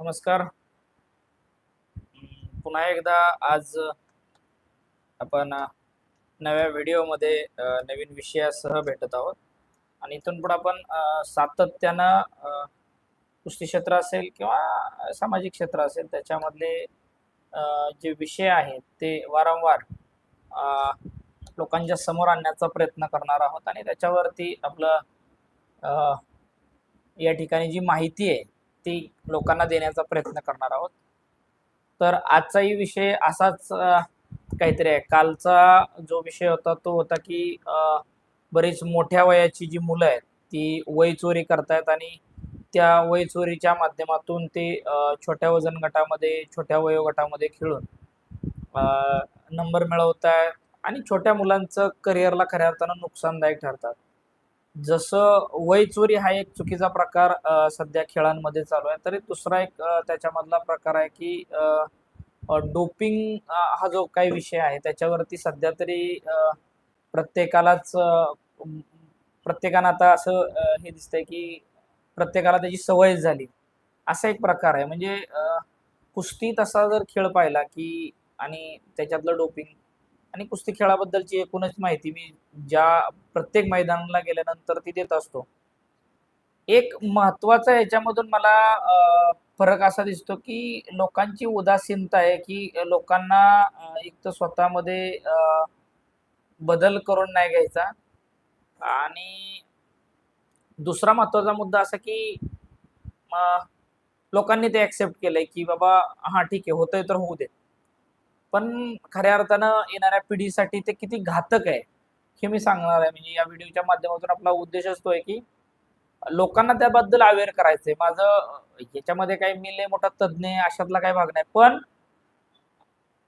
नमस्कार. पुन्हा एकदा आज आपण नव्या व्हिडिओमध्ये नवीन विषयासह भेटत आहोत. आणि इथून पुढे आपण सातत्यानं कुस्ती क्षेत्र असेल किंवा सामाजिक क्षेत्र असेल त्याच्यामधले जे विषय आहेत ते वारंवार लोकांच्या समोर आणण्याचा प्रयत्न करणार आहोत. आणि त्याच्यावरती आपलं या ठिकाणी जी माहिती आहे ती लोकांना देण्याचा प्रयत्न करणार आहोत. तर आजचाही विषय असाच काहीतरी आहे. कालचा जो विषय होता तो होता की बरीच मोठ्या वयाची जी मुलं आहेत ती वय चोरी करतायत आणि त्या वय चोरीच्या माध्यमातून ते छोट्या वजन गटामध्ये छोट्या वयोगटामध्ये खेळून नंबर मिळवत आहेत आणि छोट्या मुलांचं करिअरला खऱ्या अर्थानं नुकसानदायक ठरतात. जसं वय चोरी हा एक चुकीचा प्रकार सध्या खेळांमध्ये चालू आहे. तरी दुसरा एक त्याच्यामधला प्रकार आहे की डोपिंग हा जो काही विषय आहे त्याच्यावरती सध्या तरी प्रत्येकालाच प्रत्येकानं आता असं हे दिसतंय की प्रत्येकाला त्याची सवय झाली. असा एक प्रकार आहे. म्हणजे कुस्ती तसा जर खेळ पाहिला की आणि त्याच्यातलं डोपिंग आणि कुस्ती खेळाबद्दलची एकूणच माहिती मी ज्या प्रत्येक मैदानाला गेल्यानंतर ती देत असतो एक महत्त्वाचा याच्यामधून मला फरक असा दिसतो की लोकांची उदासीनता आहे की लोकांना एक तर स्वतःमध्ये बदल करून नाही घ्यायचा आणि दुसरा महत्त्वाचा मुद्दा असा की लोकांनी ते ॲक्सेप्ट केलंय की बाबा हां ठीक आहे होतंय तर होऊ दे. पण खऱ्या अर्थानं येणाऱ्या पिढीसाठी ते किती घातक आहे, हे मी सांगणार आहे. म्हणजे या व्हिडिओच्या माध्यमातून आपला उद्देश असतोय की लोकांना त्याबद्दल अवेअर करायचंय. माझं याच्यामध्ये काही मी लय मोठा तज्ञ अशातला काही भाग नाही. पण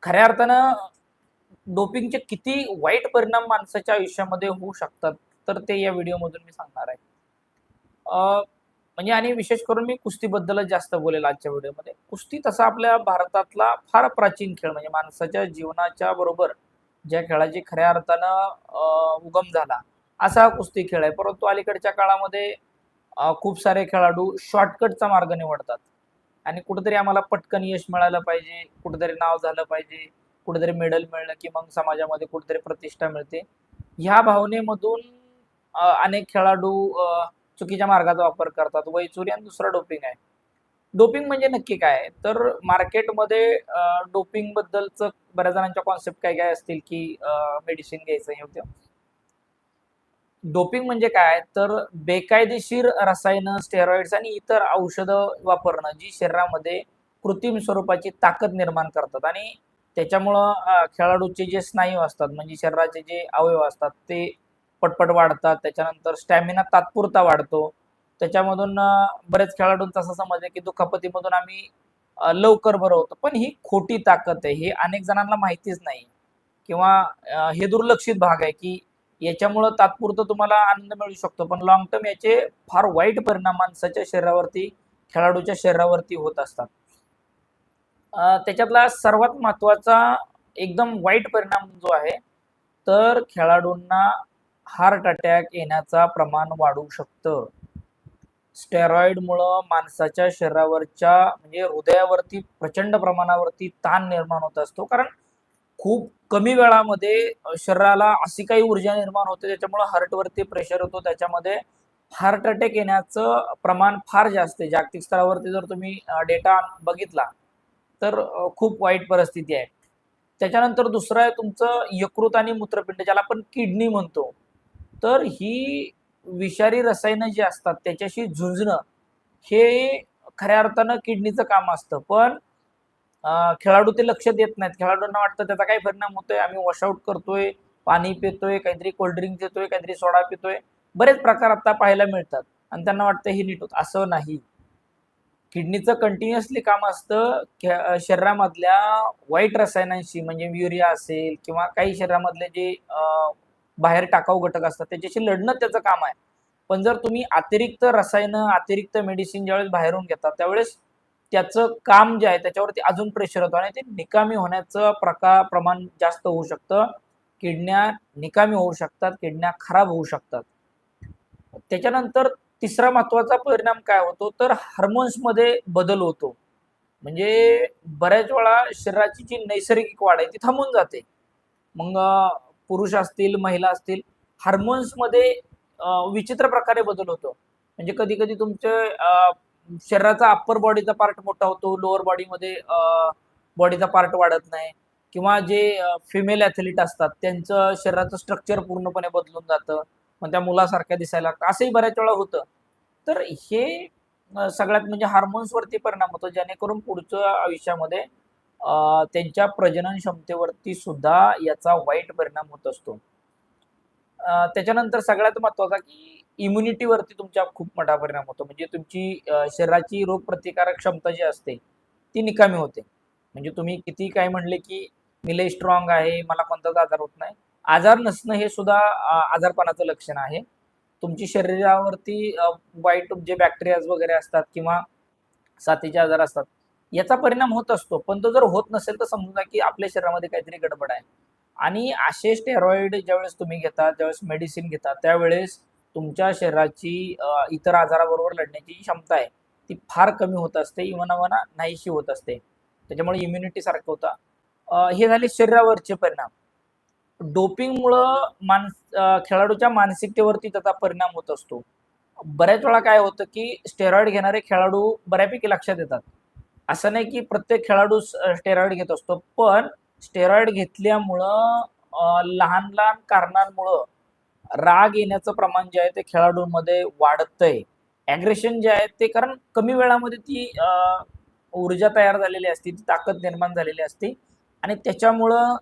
खऱ्या अर्थानं डोपिंगचे किती वाईट परिणाम माणसाच्या आयुष्यामध्ये होऊ शकतात, तर ते या व्हिडिओमधून मी सांगणार आहे. म्हणजे आणि विशेष करून मी कुस्तीबद्दलच जास्त बोलेल आजच्या व्हिडिओमध्ये. कुस्ती तसा आपल्या भारतातला फार प्राचीन खेळ म्हणजे माणसाच्या जीवनाच्या बरोबर ज्या खेळाची खऱ्या अर्थानं उगम झाला, असा कुस्ती खेळ आहे. परंतु अलीकडच्या काळामध्ये खूप सारे खेळाडू शॉर्टकटचा मार्ग निवडतात आणि कुठेतरी आम्हाला पटकन यश मिळालं पाहिजे, कुठेतरी नाव झालं पाहिजे, कुठेतरी मेडल मिळलं की मग समाजामध्ये कुठेतरी प्रतिष्ठा मिळते. ह्या भावनेमधून अनेक खेळाडू चुकीच्या मार्गाचा वापर करतात. वयचोरी आणि दुसरं डोपिंग आहे. डोपिंग म्हणजे नक्की काय तर मार्केटमध्ये डोपिंग बद्दलच बऱ्याच जणांच्या कॉन्सेप्ट काय-काय असतील की मेडिसिन घ्यायचं हे डोपिंग म्हणजे काय? तर बेकायदेशीर रसायनं, स्टेरॉइड्स आणि इतर औषधं वापरणं, जी शरीरामध्ये कृत्रिम स्वरूपाची ताकद निर्माण करतात आणि त्याच्यामुळं खेळाडूचे जे स्नायू असतात, म्हणजे शरीराचे जे अवयव असतात, ते पटपट वाढतात. त्याच्यानंतर स्टॅमिना तात्पुरता वाढतो. त्याच्यामधून बरेच खेळाडूंचा असं समज आहे की दुखापतीमधून आम्ही लवकर बरं पण ही खोटी ताकद आहे. हे अनेक जणांना माहितीच नाही किंवा हे दुर्लक्षित भाग आहे की याच्यामुळं तात्पुरतं तुम्हाला आनंद मिळू शकतो, पण लॉंग टर्म याचे फार वाईट परिणाम माणसाच्या शरीरावरती, खेळाडूच्या शरीरावरती होत असतात. त्याच्यातला सर्वात महत्त्वाचा एकदम वाईट परिणाम जो आहे, तर खेळाडूंना हार्ट अटॅक येण्याचा प्रमाण वाढू शकतं. स्टेरॉइडमुळं माणसाच्या शरीरावरच्या म्हणजे हृदयावरती प्रचंड प्रमाणावरती ताण निर्माण होत असतो. कारण खूप कमी वेळामध्ये शरीराला अशी काही ऊर्जा निर्माण होते, त्याच्यामुळं हार्टवरती प्रेशर होतो. त्याच्यामध्ये हार्ट अटॅक येण्याचं प्रमाण फार जास्त आहे. जागतिक स्तरावरती जर तुम्ही डेटा बघितला, तर खूप वाईट परिस्थिती आहे. त्याच्यानंतर दुसरं आहे तुमचं यकृत आणि मूत्रपिंड ज्याला आपण किडनी म्हणतो. तर ही विषारी रसायनं जी असतात त्याच्याशी झुंजणं, हे खऱ्या अर्थानं किडनीचं काम असतं. पण खेळाडू ते लक्ष देत नाहीत. खेळाडूंना वाटतं त्याचा काय परिणाम होतोय, आम्ही वॉशआउट करतोय, पाणी पितोय, काहीतरी कोल्ड ड्रिंक देतोय, काहीतरी सोडा पितोय. बरेच प्रकार आता पाहायला मिळतात आणि त्यांना वाटतं हे नीट होत असं नाही. किडनीचं कंटिन्युअसली काम असतं शरीरामधल्या वाईट रसायनांशी म्हणजे युरिया असेल किंवा काही शरीरामधले जे बाहेर टाकाऊ घटक असतात त्याच्याशी लढणं त्याचं काम आहे. पण जर तुम्ही अतिरिक्त रसायनं, अतिरिक्त मेडिसिन ज्यावेळेस बाहेरून घेता, त्यावेळेस त्याचं काम जे आहे त्याच्यावरती अजून प्रेशर होतो आणि ते निकामी होण्याचं प्रकार प्रमाण जास्त होऊ शकतं. किडण्या निकामी होऊ शकतात, किडण्या खराब होऊ शकतात. त्याच्यानंतर तिसरा महत्त्वाचा परिणाम काय होतो, तर हार्मोन्समध्ये बदल होतो. म्हणजे बऱ्याच वेळा शरीराची जी नैसर्गिक वाढ आहे ती थांबून जाते मग पुरुष असतील महिला असतील हार्मोन्समध्ये विचित्र प्रकारे बदल होतो. म्हणजे कधी कधी तुमच्या शरीराचा अप्पर बॉडीचा पार्ट मोठा होतो लोअर बॉडीमध्ये बॉडीचा पार्ट वाढत नाही. किंवा जे फिमेल ॲथलीट असतात त्यांचं शरीराचं स्ट्रक्चर पूर्णपणे बदलून जातं. मग त्या मुलासारख्या दिसायला लागतं. असंही बऱ्याच वेळा होतं. तर हे सगळ्यात म्हणजे हार्मोन्सवरती परिणाम होतो जेणेकरून पुढच्या आयुष्यामध्ये त्यांच्या प्रजनन क्षमतेवरती सुद्धा याचा वाईट परिणाम होत असतो. त्याच्यानंतर सगळ्यात महत्त्वाचा की इम्युनिटीवरती तुमच्या खूप मोठा परिणाम होतो. म्हणजे तुमची शरीराची रोगप्रतिकारक क्षमता जी असते ती निकामी होते. म्हणजे तुम्ही किती काय म्हणले की मी लय स्ट्रॉंग आहे मला कोणताच आजार होत नाही. आजार नसणं हे सुद्धा आजारपणाचं लक्षण आहे. तुमची शरीरावरती वाईट जे बॅक्टेरियाज वगैरे असतात किंवा साथीचे आजार असतात याचा परिणाम होत असतो. पण तो जर होत नसेल तर समजून जा की आपल्या शरीरामध्ये काहीतरी गडबड आहे. आणि असे स्टेरॉइड ज्यावेळेस तुम्ही घेता ज्यावेळेस मेडिसिन घेता त्यावेळेस तुमच्या शरीराची इतर आजाराबरोबर लढण्याची जी क्षमता आहे ती फार कमी होत असते. इवनावना नाहीशी होत असते. त्याच्यामुळे इम्युनिटी सारखं होता. हे झाले शरीरावरचे परिणाम. डोपिंगमुळं मानस खेळाडूच्या मानसिकतेवरती त्याचा परिणाम होत असतो. बऱ्याच वेळा काय होतं की स्टेरॉइड घेणारे खेळाडू बऱ्यापैकी लक्षात येतात. असं नाही की प्रत्येक खेळाडू स्टेरॉइड घेत असतो पण स्टेरॉइड घेतल्यामुळं लहान लहान कारणांमुळं राग येण्याचं प्रमाण जे आहे ते खेळाडूंमध्ये वाढतंय. ॲग्रेशन जे आहे ते कारण कमी वेळामध्ये ती ऊर्जा तयार झालेली असते ती ताकद निर्माण झालेली असते आणि त्याच्यामुळं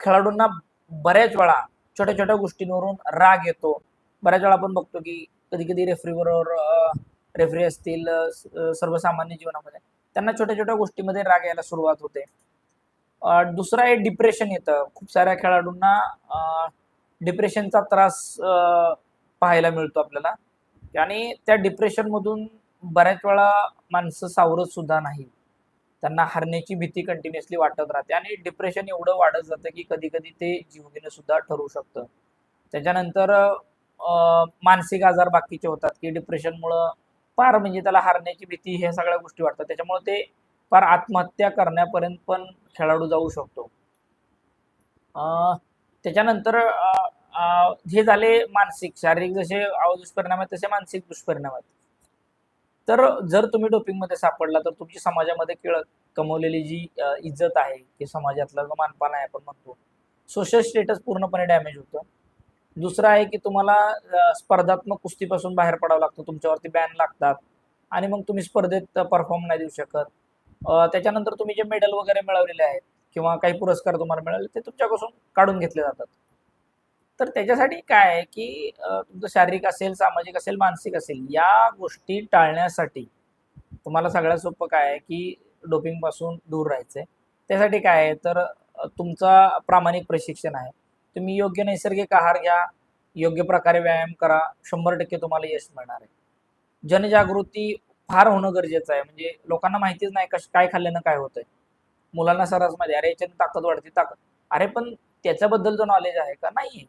खेळाडूंना बऱ्याच वेळा छोट्या छोट्या गोष्टींवरून राग येतो. बऱ्याच वेळा आपण बघतो की कधी कधी रेफरी बरोबर रेफरी असतील सर्वसामान्य जीवनामध्ये. त्यांना छोट्या छोट्या गोष्टीमध्ये राग यायला सुरुवात होते. दुसरं आहे डिप्रेशन येतं. खूप साऱ्या खेळाडूंना डिप्रेशनचा त्रास पाहायला मिळतो आपल्याला. आणि त्या डिप्रेशनमधून बऱ्याच वेळा माणसं सावरत सुद्धा नाही त्यांना हरण्याची भीती कंटिन्युअसली वाटत राहते. आणि डिप्रेशन एवढं वाढत जातं की कधी कधी ते जीवघेणं सुद्धा ठरू शकतं. त्याच्यानंतर मानसिक आजार बाकीचे होतात की डिप्रेशनमुळं फार म्हणजे त्याला हारण्याची भीती ह्या सगळ्या गोष्टी वाटतात. त्याच्यामुळे ते फार आत्महत्या करण्यापर्यंत पण खेळाडू जाऊ शकतो. अं, त्याच्यानंतर हे झाले मानसिक शारीरिक जसे दुष्परिणाम आहेत तसे मानसिक दुष्परिणाम आहेत. तर जर तुम्ही डोपिंगमध्ये सापडला तर तुमची समाजामध्ये केळ कमवलेली जी इज्जत आहे की समाजातला जो मानपान आहे आपण म्हणतो सोशल स्टेटस पूर्णपणे डॅमेज होतं. दुसरं आहे की तुम्हाला स्पर्धात्मक कुस्तीपासून बाहेर पडावं लागतं तुमच्यावरती बॅन लागतात. आणि मग तुम्ही स्पर्धेत परफॉर्म नाही देऊ शकत. त्याच्यानंतर तुम्ही जे मेडल वगैरे मिळवलेले आहेत किंवा काही पुरस्कार तुम्हाला मिळाले ते तुमच्यापासून काढून घेतले जातात. तर त्याच्यासाठी काय आहे की तुमचं शारीरिक असेल सामाजिक असेल मानसिक असेल या गोष्टी टाळण्यासाठी तुम्हाला सगळ्यात सोपं काय आहे की डोपिंगपासून दूर राहायचं आहे त्यासाठी काय आहे तर तुमचा प्रामाणिक प्रशिक्षण आहे. तुम्ही योग्य नैसर्गिक आहार घ्या योग्य प्रकारे व्यायाम करा शंभर टक्के तुम्हाला यश मिळणार आहे. जनजागृती फार होणं गरजेचं आहे. म्हणजे लोकांना माहितीच नाही कश काय खाल्ल्यानं काय होतंय. मुलांना सरस माहिती अरे याच्याने ताकद वाढते ताकद. अरे पण त्याच्याबद्दलचं नॉलेज आहे का? नाही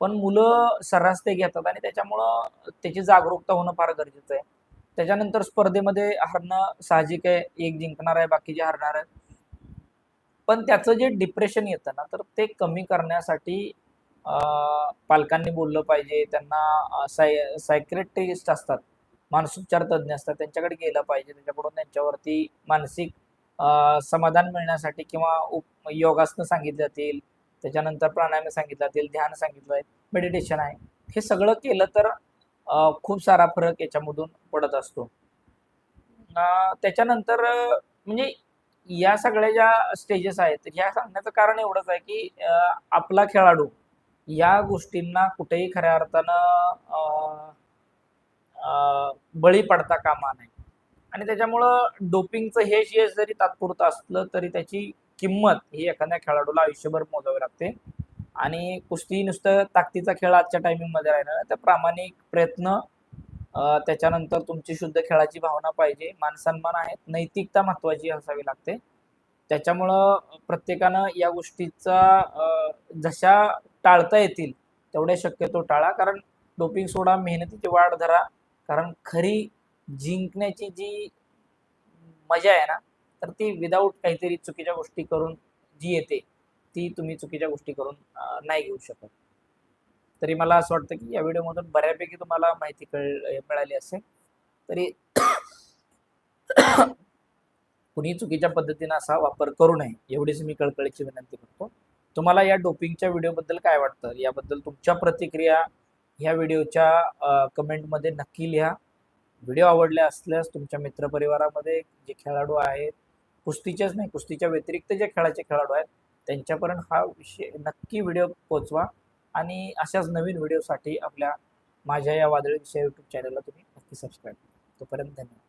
पण मुलं सर्रास ते घेतात आणि त्याच्यामुळं त्याची जागरूकता होणं फार गरजेचं आहे. त्याच्यानंतर स्पर्धेमध्ये हरणं साहजिक आहे. एक जिंकणार आहे बाकीचे हरणार आहे पण त्याचं जे डिप्रेशन येतं ना तर ते कमी करण्यासाठी पालकांनी बोललं पाहिजे. त्यांना साय सायक्रेटिस्ट असतात मानसोपचार तज्ज्ञ असतात त्यांच्याकडे गेलं पाहिजे. त्यांच्याकडून त्यांच्यावरती मानसिक समाधान मिळण्यासाठी किंवा उप योगासनं सांगितली जातील त्याच्यानंतर प्राणायाम सांगितलं जातील ध्यान सांगितलं आहे मेडिटेशन आहे. हे सगळं केलं तर खूप सारा फरक याच्यामधून पडत असतो. त्याच्यानंतर म्हणजे या सगळ्या ज्या स्टेजेस आहेत ह्या सांगण्याचं कारण एवढंच आहे की आपला खेळाडू या गोष्टींना कुठेही खऱ्या अर्थानं बळी पडता कामा नये. आणि त्याच्यामुळं डोपिंगचं हे यश जरी तात्पुरतं असलं तरी त्याची किंमत ही एखाद्या खेळाडूला आयुष्यभर मोजावी लागते. आणि कुस्ती नुसतं ताकदीचा खेळ आजच्या टायमिंगमध्ये राहिला तर प्रामाणिक प्रयत्न त्याच्यानंतर तुमची शुद्ध खेळाची भावना पाहिजे मानसन्मान आहेत नैतिकता महत्वाची असावी लागते. त्याच्यामुळं प्रत्येकानं या गोष्टीचा जशा टाळता येतील तेवढे शक्यतो टाळा. कारण डोपिंग सोडा मेहनतीची वाढ धरा. कारण खरी जिंकण्याची जी मजा आहे ना तर ती विदाऊट काहीतरी चुकीच्या गोष्टी करून जी येते ती तुम्ही चुकीच्या गोष्टी करून नाही घेऊ शकत. तरी मला असं वाटतं की या व्हिडिओमधून बऱ्यापैकी तुम्हाला माहिती कळ मिळाली असेल. तरी कुणी चुकीच्या पद्धतीने असा वापर करू नये एवढीच मी कळकळीची विनंती करतो. तुम्हाला या डोपिंगच्या व्हिडिओबद्दल काय वाटतं? याबद्दल तुमच्या प्रतिक्रिया ह्या व्हिडिओच्या कमेंटमध्ये नक्की लिहा. व्हिडिओ आवडले असल्यास तुमच्या मित्रपरिवारामध्ये जे खेळाडू आहेत कुस्तीचेच नाही कुस्तीच्या व्यतिरिक्त जे खेळाचे खेळाडू आहेत त्यांच्यापर्यंत हा विषय नक्की व्हिडिओ पोचवा आणि अशाच नवीन व्हिडिओसाठी आपल्या माझ्या या वादळी विषय यूट्यूब चॅनलला तुम्ही नक्की सबस्क्राईब करा. तोपर्यंत धन्यवाद.